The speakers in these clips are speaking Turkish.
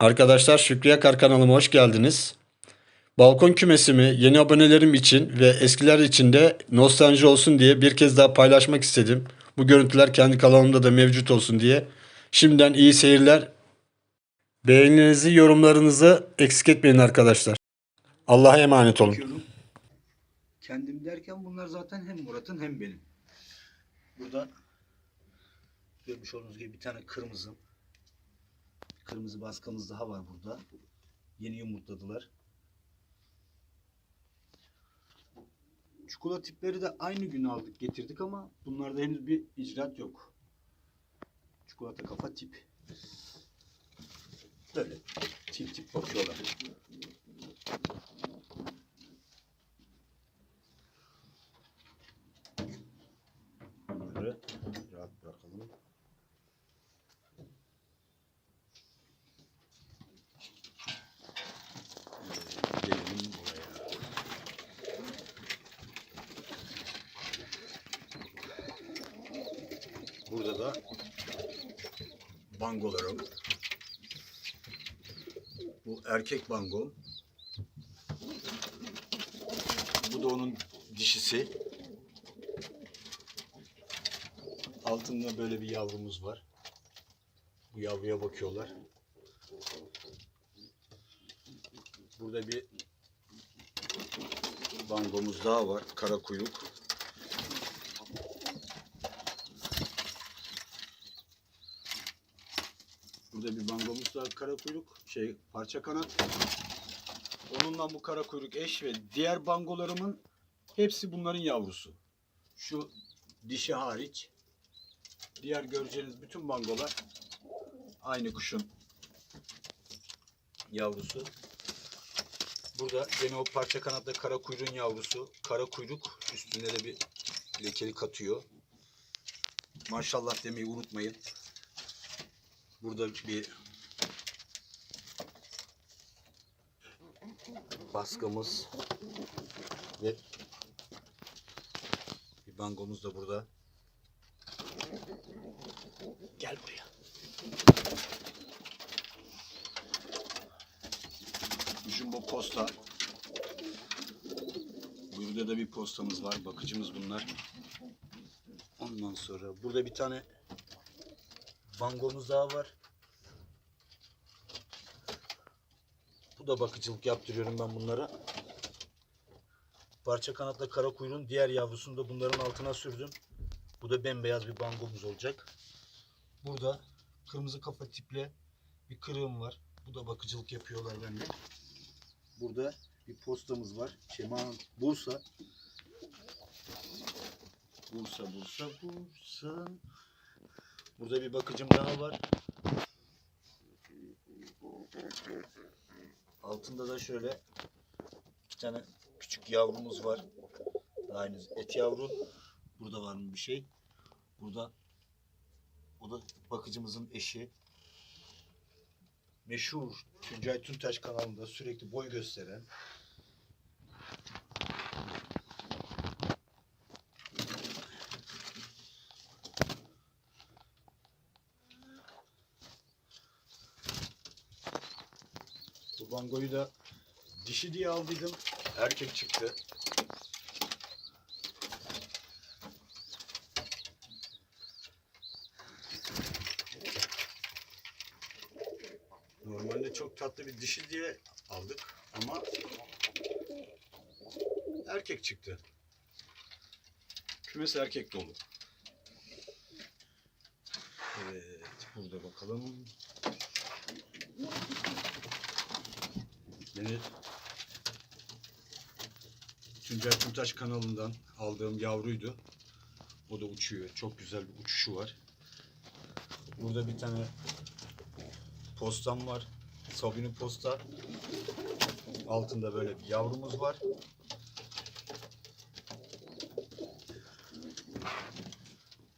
Arkadaşlar Şükrü Kar kanalıma hoş geldiniz. Balkon kümesimi yeni abonelerim için ve eskiler için de nostalji olsun diye bir kez daha paylaşmak istedim. Bu görüntüler kendi kanalımda da mevcut olsun diye. Şimdiden iyi seyirler. Beğenilerinizi, yorumlarınızı eksik etmeyin arkadaşlar. Allah'a emanet olun. Kendim derken bunlar zaten hem Murat'ın hem benim. Burada görmüş olduğunuz gibi bir tane kırmızı kırmızı baskamız daha var burada. Yeni yumurtladılar. Çikolata tipleri de aynı gün aldık getirdik ama bunlarda henüz bir icraat yok. Çikolata kafa tip. Böyle tip tip bakıyorlar. Bunları rahat bırakalım. Burada da bangolarım. Bu erkek bango. Bu da onun dişisi. Altında böyle bir yavrumuz var. Bu yavruya bakıyorlar. Burada bir bangomuz daha var. Kara kuyruk. Burada bir bangomuz daha kara kuyruk. Şey parça kanat. Onunla bu kara kuyruk eş ve diğer bangolarımın hepsi bunların yavrusu. Şu dişi hariç. Diğer göreceğiniz bütün bangolar aynı kuşun yavrusu. Burada gene o parça kanatlı kara kuyruğun yavrusu. Kara kuyruk üstünde de bir lekeli katıyor. Maşallah demeyi unutmayın. Burada bir baskımız ve bir bangomuz da burada. Gel buraya. Jumbo posta. Burada da bir postamız var. Bakıcımız bunlar. Ondan sonra burada bir tane bangomuz daha var. Bu da bakıcılık yaptırıyorum ben bunlara. Parça kanatla kara kuyruğun diğer yavrusunu da bunların altına sürdüm. Bu da bembeyaz bir bangomuz olacak. Burada kırmızı kafa tiple bir kırığım var. Bu da bakıcılık yapıyorlar bende. Burada bir postamız var. Şeman Bursa. Bursa, Bursa, Bursa. Burada bir bakıcım daha var. Altında da şöyle iki tane küçük yavrumuz var. Aynı et yavru. Burada var mı bir şey? Burada o da bakıcımızın eşi. Meşhur Tuncay Tuntaş kanalında sürekli boy gösteren Bu bangoyu da dişi diye aldıydım. Erkek çıktı. Normalde çok tatlı bir dişi diye aldık ama erkek çıktı. Kümes erkek dolu. Evet, burada bakalım. Beni Tuncay Tuntaş kanalından aldığım yavruydu. O da uçuyor. Çok güzel bir uçuşu var. Burada bir tane postam var. Sabine posta. Altında böyle bir yavrumuz var.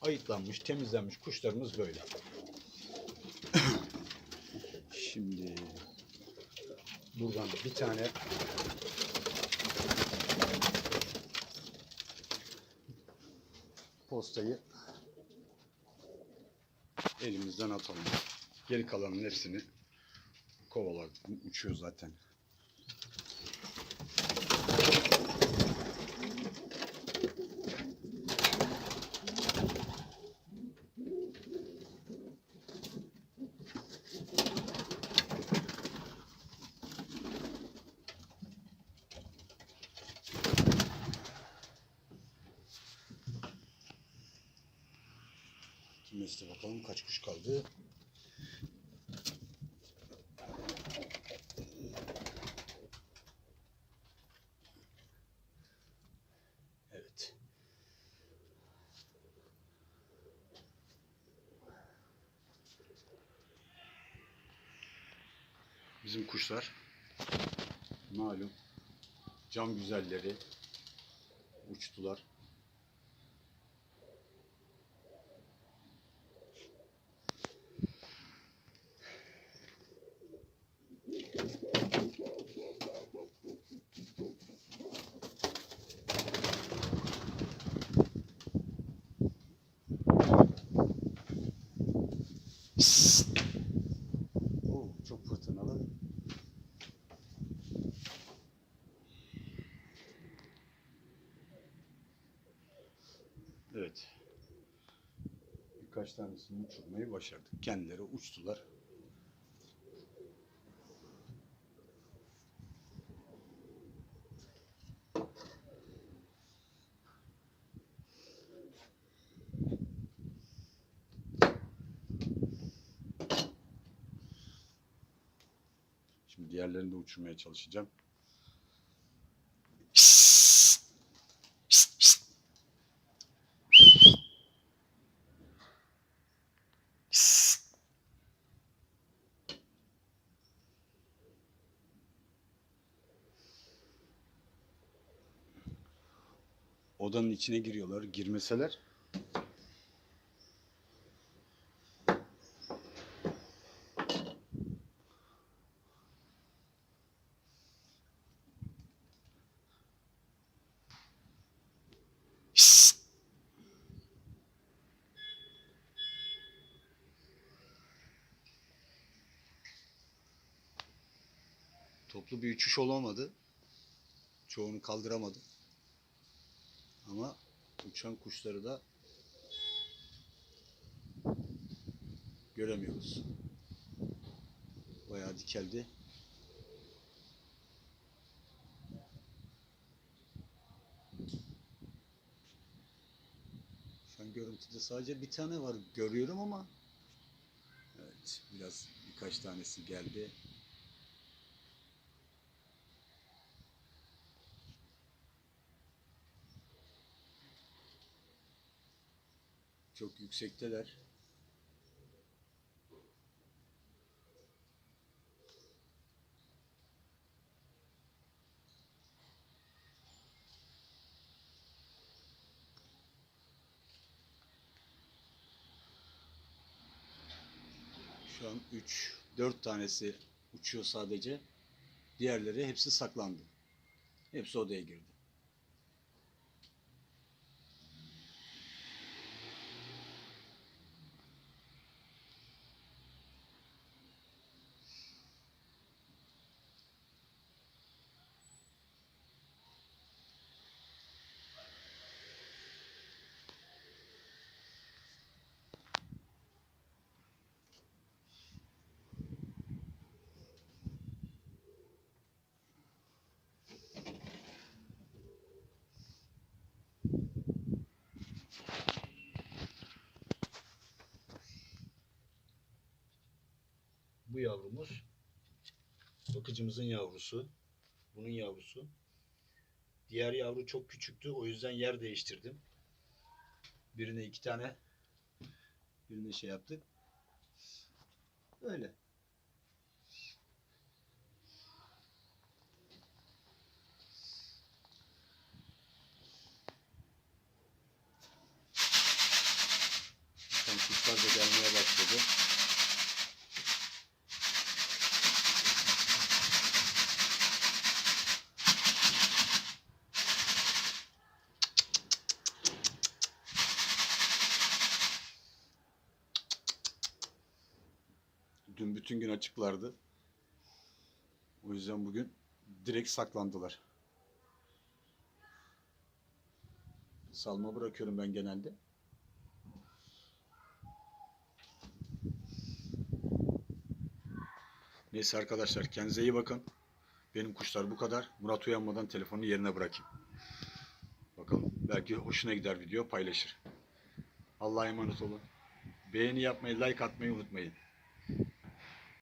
Ayıtlanmış, temizlenmiş kuşlarımız böyle. Şimdi buradan da bir tane postayı elimizden atalım. Geri kalanın hepsini kovalar uçuyor zaten. Kümeste bakalım kaç kuş kaldı. Evet. Bizim kuşlar malum cam güzelleri uçtular. Birkaç tanesini uçurmayı başardık. Kendileri uçtular. Şimdi diğerlerini de uçurmaya çalışacağım. Odanın içine giriyorlar. Girmeseler Toplu bir uçuş olamadı. Çoğunu kaldıramadım. Ama uçan kuşları da göremiyoruz. Bayağı dikeldi. Şu an görüntüde sadece bir tane var görüyorum ama evet biraz birkaç tanesi geldi. Çok yüksekteler. Şu an 3 4 tanesi uçuyor sadece. Diğerleri hepsi saklandı. Hepsi odaya girdi. Bu yavrumuz bakıcımızın yavrusu. Bunun yavrusu. Diğer yavru çok küçüktü. O yüzden yer değiştirdim. Birine iki tane birine şey yaptık. Öyle. Kuşlar da gelmeye başladı. Gün açıklardı. O yüzden bugün direkt saklandılar. Salma bırakıyorum ben genelde. Neyse arkadaşlar kendinize iyi bakın. Benim kuşlar bu kadar. Murat uyanmadan telefonu yerine bırakayım. Bakalım belki hoşuna gider video paylaşır. Allah'a emanet olun. Beğeni yapmayı, like atmayı unutmayın.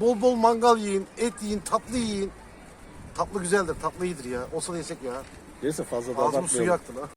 Bol bol mangal yiyin, et yiyin, tatlı yiyin. Tatlı güzeldir, tatlı iyidir ya. Olsa da yesek ya. Neyse fazla da Ağzımın suyu yaktı lan.